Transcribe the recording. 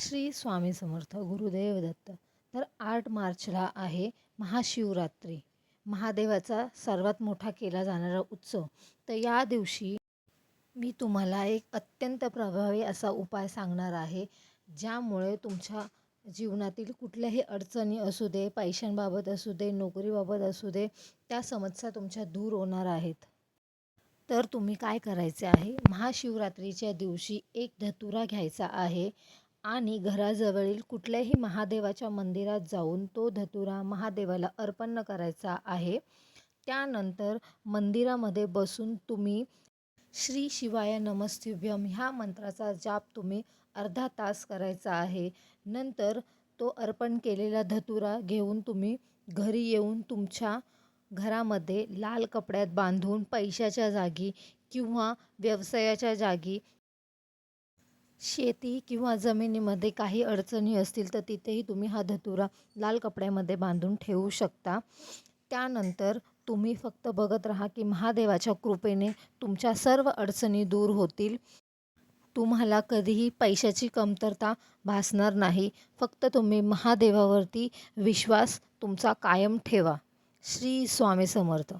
श्री स्वामी समर्थ गुरुदेव दत्त. तर आठ मार्चला आहे महाशिवरात्री. महादेवाचा सर्वात मोठा केला जाणारा उत्सव. तर या दिवशी मी तुम्हाला एक अत्यंत प्रभावी असा उपाय सांगणार आहे ज्यामुळे तुमच्या जीवनातील कुठल्याही अडचणी असू दे पैशांबाबत असू दे नोकरीबाबत असू दे त्या समस्या तुमच्या दूर होणार आहेत. तर तुम्ही काय करायचे आहे? महाशिवरात्रीच्या दिवशी एक धतुरा घ्यायचा आहे. आणि घराजवळील कुठल्याही महादेवाच्या मंदिरात जाऊन तो धतुरा महादेवाला अर्पण करायचा आहे. त्यानंतर मंदिरामध्ये बसून तुम्ही श्री शिवाय नमस्तुभ्यम ह्या मंत्राचा जाप तुम्ही अर्धा तास करायचा आहे. नंतर तो अर्पण केलेला धतुरा घेऊन तुम्ही घरी येऊन तुमच्या घरामध्ये लाल कपड्यात बांधून पैशाच्या जागी किंवा व्यवसायाच्या जागी शेती किंवा जमिनीमध्ये काही अडचणी असतील तर तिथेही तुम्ही हा धतुरा लाल कपड्यामध्ये बांधून ठेवू शकता. त्यानंतर तुम्ही फक्त बघत राहा की महादेवाच्या कृपेने तुमच्या सर्व अडचणी दूर होतील. तुम्हाला कधीही पैशाची कमतरता भासणार नाही. फक्त तुम्ही महादेवावरती विश्वास तुमचा कायम ठेवा. श्री स्वामी समर्थ.